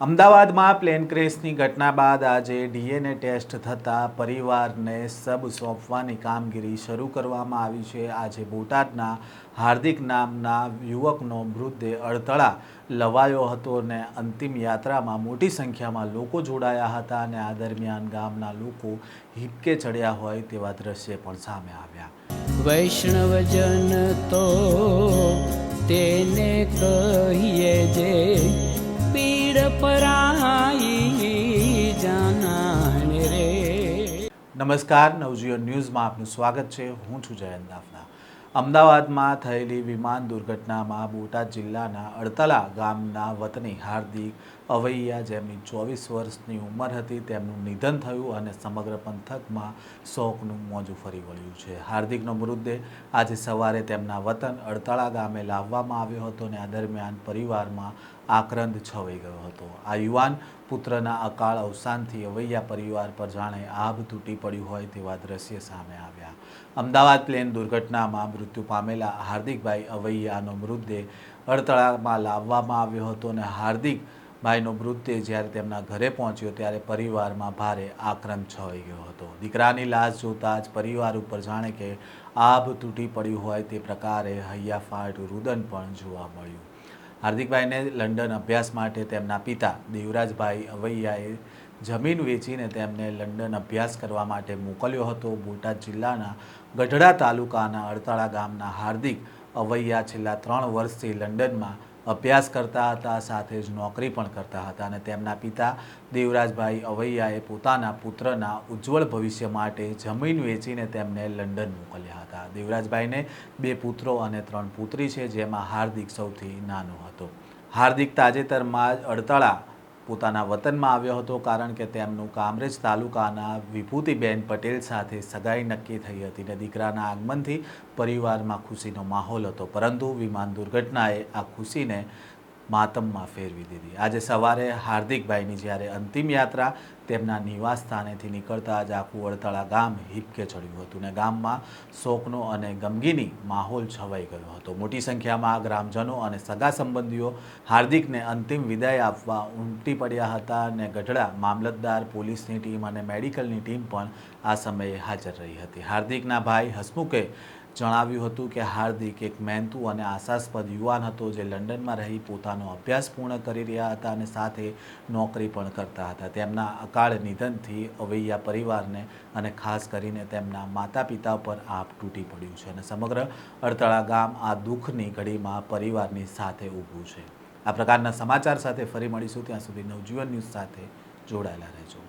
અમદાવાદમાં પ્લેન ક્રેશની ઘટના બાદ આજે ડીએનએ ટેસ્ટ થતાં પરિવારને સબ સોંપવાની કામગીરી શરૂ કરવામાં આવી છે. આજે બોટાદના હાર્દિક નામના યુવકનો મૃતદેહ અડતળા લવાયો હતો અને અંતિમ યાત્રામાં મોટી સંખ્યામાં લોકો જોડાયા હતા અને આ દરમિયાન ગામના લોકો હિપકે ચડ્યા હોય તેવા દ્રશ્ય પણ સામે આવ્યા. વૈષ્ણવજન તો તેને કહીએ જે નમસ્કાર, નવજીવન ન્યૂઝમાં આપનું સ્વાગત છે. હું છું જયંત દાફના. અમદાવાદમાં થયેલી વિમાન દુર્ઘટનામાં બોટાદ જિલ્લાના અડતલા ગામના વતની હાર્દિક અવૈયા જેમની ચોવીસ વર્ષની ઉંમર હતી તેમનું નિધન થયું અને સમગ્ર પંથકમાં શોકનું મોજું ફરી વળ્યું છે. હાર્દિકનો મૃતદેહ આજે સવારે તેમના વતન અડતાળા ગામે લાવવામાં આવ્યો હતો અને આ દરમિયાન પરિવારમાં આક્રંદ છવાઈ ગયો હતો. આ યુવાન પુત્રના અકાળ અવસાનથી અવૈયા પરિવાર પર જાણે આભ તૂટી પડ્યું હોય તેવા દ્રશ્ય સામે આવ્યા. અમદાવાદ પ્લેન દુર્ઘટનામાં મૃત્યુ પામેલા હાર્દિકભાઈ અવૈયાનો મૃતદેહ અડતળામાં લાવવામાં આવ્યો હતો અને હાર્દિક ભાઈનો મૃતદેહ જ્યારે તેમના ઘરે પહોંચ્યો ત્યારે પરિવારમાં ભારે આક્રમ છવાઈ ગયો હતો. દીકરાની લાશ જોતાં જ પરિવાર ઉપર જાણે કે આભ તૂટી પડ્યું હોય તે પ્રકારે હૈયાફાટ રુદન પણ જોવા મળ્યું. હાર્દિકભાઈને લંડન અભ્યાસ માટે તેમના પિતા દેવરાજભાઈ અવૈયાએ જમીન વેચીને તેમને લંડન અભ્યાસ કરવા માટે મોકલ્યો હતો. બોટાદ જિલ્લાના ગઢડા તાલુકાના અડતાળા ગામના હાર્દિક અવૈયા છેલ્લા ત્રણ વર્ષથી લંડનમાં અભ્યાસ કરતા હતા, સાથે જ નોકરી પણ કરતા હતા અને તેમના પિતા દેવરાજભાઈ અવૈયાએ પોતાના પુત્રના ઉજ્જવળ ભવિષ્ય માટે જમીન વેચીને તેમને લંડન મોકલ્યા હતા. દેવરાજભાઈને બે પુત્રો અને ત્રણ પુત્રી છે, જેમાં હાર્દિક સૌથી નાનો હતો. હાર્દિક તાજેતરમાં જ અડતાળા પોતાના વતનમાં આવ્યો હતો કારણ કે તેમનું કામરેજ તાલુકાના વિભૂતિબેન પટેલ સાથે સગાઈ નક્કી થઈ હતી અને દીકરાના આગમનથી પરિવારમાં ખુશીનો માહોલ હતો. પરંતુ વિમાન દુર્ઘટનાએ આ ખુશીને માતમમાં ફેરવી દીધી. આજે સવારે હાર્દિકભાઈની જ્યારે અંતિમ યાત્રા તેમના નિવાસ સ્થાનેથી નીકળતા જ આખું અડતાળા ગામ હિપકે ચડ્યું હતું ને ગામમાં શોકનો અને ગમગીની માહોલ છવાઈ ગયો હતો. મોટી સંખ્યામાં ગ્રામજનો અને સગા સંબંધીઓ હાર્દિકને અંતિમ વિદાય આપવા ઉમટી પડ્યા હતા અને ગઢડા મામલતદાર, પોલીસની ટીમ અને મેડિકલની ટીમ પણ આ સમયે હાજર રહી હતી. હાર્દિકના ભાઈ હસમુખે જણાવ્યું હતું કે હાર્દિક એક મહેનતુ અને આશાસ્પદ યુવાન હતો જે લંડનમાં રહી પોતાનો અભ્યાસ પૂર્ણ કરી રહ્યા હતા અને સાથે નોકરી પણ કરતા હતા. તેમના અકાળ નિધનથી અવૈયા પરિવારને અને ખાસ કરીને તેમના માતા પિતા પર આપ તૂટી પડ્યું છે અને સમગ્ર અડતળા ગામ આ દુઃખની ઘડીમાં પરિવારની સાથે ઊભું છે. આ પ્રકારના સમાચાર સાથે ફરી મળીશું. ત્યાં સુધી નવજીવન ન્યૂઝ સાથે જોડાયેલા રહેજો.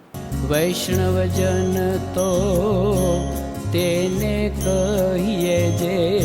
વૈષ્ણવજન તો તેને કહીએ જે